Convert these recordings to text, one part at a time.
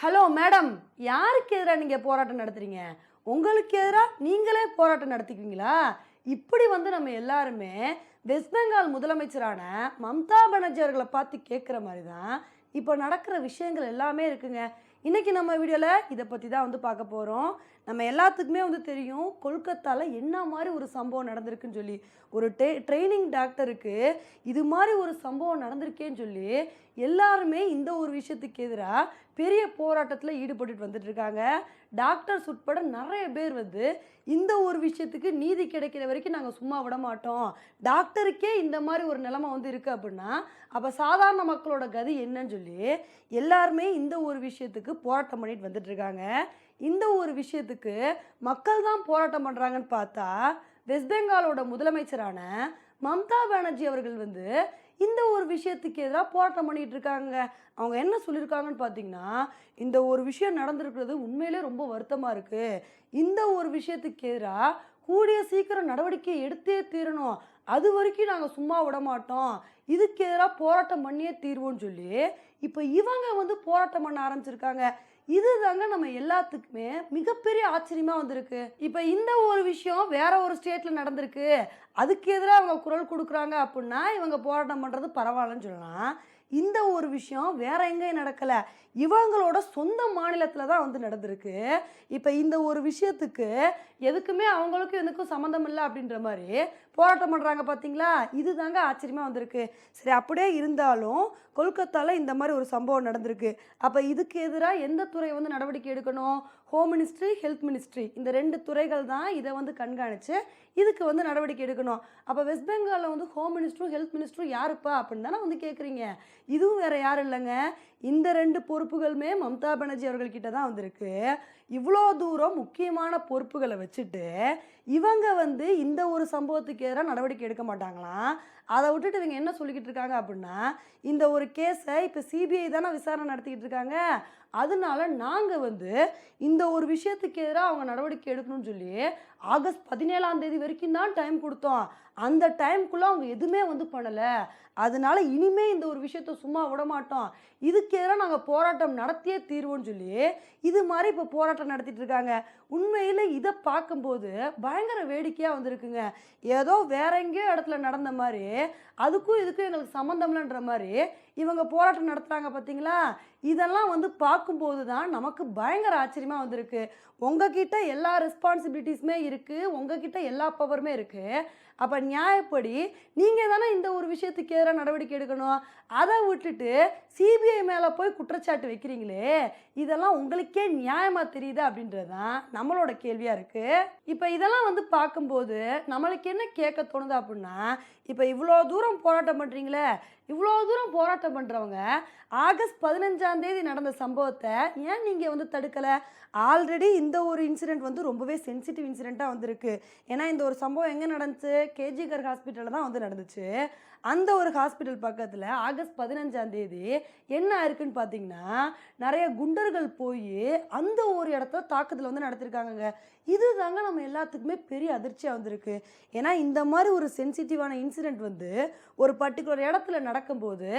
Hello madam யாருக்கு எதிராக நீங்கள் போராட்டம் நடத்துறீங்க? உங்களுக்கு எதிராக நீங்களே போராட்டம் நடத்திக்குவீங்களா? இப்படி வந்து நம்ம எல்லாருமே வெஸ்ட் பெங்கால் முதலமைச்சரான மம்தா பானர்ஜி அவர்களை பார்த்து கேட்குற மாதிரி தான் இப்போ நடக்கிற விஷயங்கள் எல்லாமே இருக்குங்க. இன்றைக்கி நம்ம வீடியோவில் இதை பற்றி தான் வந்து பார்க்க போகிறோம் நம்ம எல்லாத்துக்குமே வந்து தெரியும் கொல்கத்தாவில் என்ன மாதிரி ஒரு சம்பவம் நடந்திருக்குன்னு சொல்லி. ஒரு டே ட்ரைனிங் டாக்டருக்கு இது மாதிரி ஒரு சம்பவம் நடந்திருக்கேன்னு சொல்லி எல்லாருமே இந்த ஒரு விஷயத்துக்கு எதிராக பெரிய போராட்டத்தில் ஈடுபட்டுட்டு வந்துட்டு இருக்காங்க டாக்டர்ஸ் உட்பட நிறைய பேர் வந்து இந்த ஒரு விஷயத்துக்கு நீதி கிடைக்கிற வரைக்கும் நாங்கள் சும்மா விட மாட்டோம். டாக்டருக்கே இந்த மாதிரி ஒரு நிலைமை வந்து இருக்குது அப்படின்னா அப்போ சாதாரண மக்களோட கதி என்னன்னு சொல்லி எல்லாருமே இந்த ஒரு விஷயத்துக்கு போராட்டம் பண்ணிட்டு வந்துட்டு இருக்காங்க இந்த ஒரு விஷயத்துக்கு மக்கள் தான் போராட்டம் பண்ணுறாங்கன்னு பார்த்தா வெஸ்ட் பெங்காலோட முதலமைச்சரான மம்தா பானர்ஜி அவர்கள் வந்து இந்த ஒரு விஷயத்துக்கு எதிராக போராட்டம் பண்ணிகிட்டு இருக்காங்க. அவங்க என்ன சொல்லியிருக்காங்கன்னு பார்த்தீங்கன்னா இந்த ஒரு விஷயம் நடந்திருக்கிறது உண்மையிலே ரொம்ப வருத்தமாக இருக்குது இந்த ஒரு விஷயத்துக்கு எதிராக கூடிய சீக்கிரம் நடவடிக்கை எடுத்தே தீரணும். அது வரைக்கும் நாங்கள் சும்மா விட மாட்டோம். இதுக்கு எதிராக போராட்டம் பண்ணியே தீர்வோம்னு சொல்லி இப்போ இவங்க வந்து போராட்டம் பண்ண ஆரம்பிச்சிருக்காங்க. இதுதாங்க நம்ம எல்லாத்துக்குமே மிகப்பெரிய ஆச்சரியமாக வந்திருக்கு. இப்போ இந்த ஒரு விஷயம் வேற ஒரு ஸ்டேட்டில் நடந்திருக்கு. அதுக்கு எதிராக அவங்க குரல் கொடுக்குறாங்க அப்படின்னா இவங்க போராட்டம் பண்ணுறது பரவாயில்லன்னு சொல்லலாம். இந்த ஒரு விஷயம் வேற எங்கேயும் நடக்கலை. இவங்களோட சொந்த மாநிலத்தில் தான் வந்து நடந்திருக்கு. இப்போ இந்த ஒரு விஷயத்துக்கு எதுக்குமே அவங்களுக்கும் எதுக்கும் சம்மந்தம் இல்லை அப்படின்ற மாதிரி போராட்டம் பண்ணுறாங்க பார்த்தீங்களா இது தாங்க ஆச்சரியமாக வந்திருக்கு. சரி அப்படியே இருந்தாலும் கொல்கத்தாவில் இந்த மாதிரி ஒரு சம்பவம் நடந்திருக்கு. அப்போ இதுக்கு எதிராக எந்த துறை வந்து நடவடிக்கை எடுக்கணும்? ஹோம் மினிஸ்ட்ரி ஹெல்த் மினிஸ்ட்ரி இந்த ரெண்டு துறைகள் தான் இதை வந்து கண்காணித்து இதுக்கு வந்து நடவடிக்கை எடுக்கணும். அப்போ வெஸ்ட் பெங்காலில் வந்து ஹோம் மினிஸ்டரும் ஹெல்த் மினிஸ்டரும் யாருப்பா அப்படின்னு தானே வந்து கேட்குறீங்க இதுவும் வேற யாரும் இல்லைங்க. இந்த ரெண்டு பொறுப்புகளுமே மம்தா பானர்ஜி அவர்கள்கிட்ட தான் வந்திருக்கு. இவ்வளோ தூரம் முக்கியமான பொறுப்புகளை வச்சுட்டு இவங்க வந்து இந்த ஒரு சம்பவத்துக்கு எதிராக நடவடிக்கை எடுக்க மாட்டாங்களாம். அதை விட்டுட்டு இவங்க என்ன சொல்லிக்கிட்டு இருக்காங்க அப்படின்னா இந்த ஒரு கேஸை இப்போ சிபிஐ தானே விசாரணை நடத்திக்கிட்டு இருக்காங்க. அதனால நாங்கள் வந்து இந்த ஒரு விஷயத்துக்கு எதிராக அவங்க நடவடிக்கை எடுக்கணும்னு சொல்லி ஆகஸ்ட் பதினேழாம் தேதி வரைக்கும் தான் டைம் கொடுத்தோம். அந்த டைம்குள்ளே அவங்க எதுவுமே வந்து பண்ணலை. அதனால இனிமே இந்த ஒரு விஷயத்த சும்மா விட மாட்டோம் இதுக்கு எதிராக நாங்கள் போராட்டம் நடத்தியே தீர்வோன்னு சொல்லி இது மாதிரி இப்போ போராட்டம் நடத்திட்டு இருக்காங்க. உண்மையில் இதை பார்க்கும்போது பயங்கர வேடிக்கையாக வந்திருக்குங்க. ஏதோ வேற எங்கேயோ இடத்துல நடந்த மாதிரி அதுக்கும் இதுக்கும் எங்களுக்கு சம்மந்தம்லன்ற மாதிரி இவங்க போராட்டம் நடத்துகிறாங்க பார்த்தீங்களா இதெல்லாம் வந்து பார்க்கும்போது தான் நமக்கு பயங்கர ஆச்சரியமாக வந்திருக்கு. உங்ககிட்ட எல்லா ரெஸ்பான்சிபிலிட்டிஸுமே இருக்குது உங்ககிட்ட எல்லா பவருமே இருக்குது அப்போ நியாயப்படி நீங்கள் தானே இந்த ஒரு விஷயத்துக்கு எதிராக நடவடிக்கை எடுக்கணும். அதை விட்டுட்டு சிபிஐ மேலே போய் குற்றச்சாட்டு வைக்கிறீங்களே இதெல்லாம் உங்களுக்கே நியாயமாக தெரியுது அப்படின்றது தான் நம்மளோட கேள்வியாக இருக்குது இப்போ இதெல்லாம் வந்து பார்க்கும்போது நம்மளுக்கு என்ன கேட்க தோணுது அப்படின்னா இப்போ இவ்வளோ தூரம் போராட்டம் பண்ணுறீங்களே இவ்வளோ தூரம் போராட்டம் பண்ணுறவங்க ஆகஸ்ட் பதினஞ்சாம் தேதி நடந்த சம்பவத்தை ஏன் நீங்கள் வந்து தடுக்கலை? ஆல்ரெடி இந்த ஒரு இன்சிடெண்ட் வந்து ரொம்பவே சென்சிட்டிவ் இன்சிடெண்ட்டாக வந்திருக்கு. ஏன்னா இந்த ஒரு சம்பவம் எங்கே நடந்துச்சு? கேஜிகர் ஹாஸ்பிட்டலில் தான் வந்து நடந்துச்சு. அந்த ஒரு ஹாஸ்பிட்டல் பக்கத்தில் ஆகஸ்ட் பதினஞ்சாம் தேதி என்ன ஆயிருக்குன்னு பார்த்தீங்கன்னா நிறைய குண்டர்கள் போய் அந்த ஒரு இடத்த தாக்குதல் வந்து நடத்திருக்காங்கங்க. இது தாங்க நம்ம எல்லாத்துக்குமே பெரிய அதிர்ச்சியாக வந்திருக்கு. ஏன்னா இந்த மாதிரி ஒரு சென்சிட்டிவான இன்சிடெண்ட் வந்து ஒரு பர்டிகுலர் இடத்துல நடக்கும்போது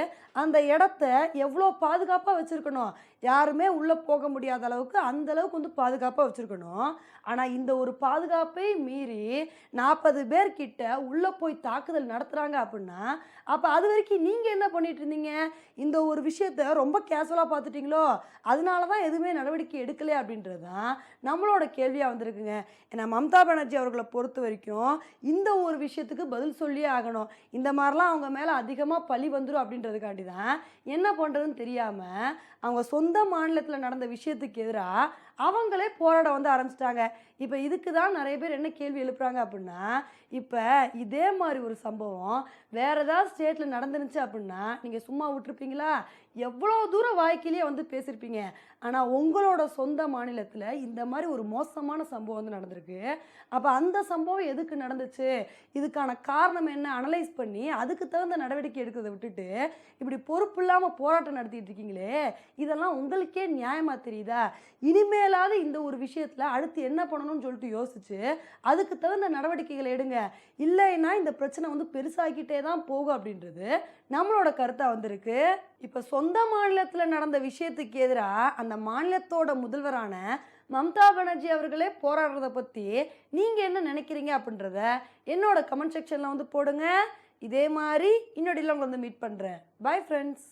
அந்த இடத்த எவ்வளோ பாதுகாப்பாக வச்சுருக்கணும்? யாருமே உள்ளே போக முடியாத அளவுக்கு அந்த அளவுக்கு வந்து பாதுகாப்பாக வச்சுருக்கணும். ஆனால் இந்த ஒரு பாதுகாப்பை மீறி நாற்பது பேர்கிட்ட உள்ளே போய் தாக்குதல் நடத்துகிறாங்க அப்படின்னா அப்போ அது வரைக்கும் நீங்கள் என்ன பண்ணிட்டு இருந்தீங்க? இந்த ஒரு விஷயத்த ரொம்ப கேஷுவலாக பார்த்துட்டிங்களோ? அதனால தான் எதுவுமே நடவடிக்கை எடுக்கலை அப்படின்றது தான் நம்மளோட கேள்வியாக வந்திருக்குங்க. ஏன்னா மம்தா பானர்ஜி அவர்களை பொறுத்த வரைக்கும் இந்த ஒரு விஷயத்துக்கு பதில் சொல்லியே ஆகணும். இந்த மாதிரிலாம் அவங்க மேலே அதிகமாக பழி வந்துடும் அப்படின்றதுக்காண்டி தான் என்ன பண்ணுறதுன்னு தெரியாமல் அவங்க சொந்த மாநிலத்தில் நடந்த விஷயத்துக்கு எதிராக அவங்களே போராட வந்து ஆரம்பிச்சிட்டாங்க. இப்போ இதுக்கு தான் நிறைய பேர் என்ன கேள்வி எழுப்புறாங்க அப்படின்னா இப்போ இதே மாதிரி ஒரு சம்பவம் வேற ஏதாவது ஸ்டேட்டில் நடந்துருந்துச்சு அப்படின்னா நீங்கள் சும்மா விட்டுருப்பீங்களா? எவ்வளோ தூரம் வாழ்க்கையிலேயே வந்து பேசியிருப்பீங்க ஆனால் உங்களோட சொந்த மாநிலத்தில் இந்த மாதிரி ஒரு மோசமான சம்பவம் வந்து நடந்திருக்கு. அப்போ அந்த சம்பவம் எதுக்கு நடந்துச்சு? இதுக்கான காரணம் என்ன? அனலைஸ் பண்ணி அதுக்கு தகுந்த நடவடிக்கை எடுக்கிறத விட்டுட்டு இப்படி பொறுப்பு இல்லாமல் போராட்டம் நடத்திட்டு இருக்கீங்களே இதெல்லாம் உங்களுக்கே நியாயமாக தெரியுதா? இனிமேலாவது இந்த ஒரு விஷயத்தில் அடுத்து என்ன பண்ணணும்னு சொல்லிட்டு யோசிச்சு அதுக்கு தகுந்த நடவடிக்கைகளை எடுங்க. இல்லைன்னா இந்த பிரச்சனை வந்து பெருசாகிட்டே தான் போகும் அப்படின்றது நம்மளோட கருத்தாக வந்திருக்கு. இப்போ சொந்த மாநிலத்தில் நடந்த விஷயத்துக்கு எதிராக அந்த மாநிலத்தோட முதல்வரான மம்தா பானர்ஜி அவர்களே போராடுறத பற்றி நீங்கள் என்ன நினைக்கிறீங்க அப்படின்றத என்னோட கமெண்ட் செக்ஷனில் வந்து போடுங்க. இதே மாதிரி இன்னொடியில் உங்களை வந்து மீட் பண்ணுறேன் பாய் ஃப்ரெண்ட்ஸ்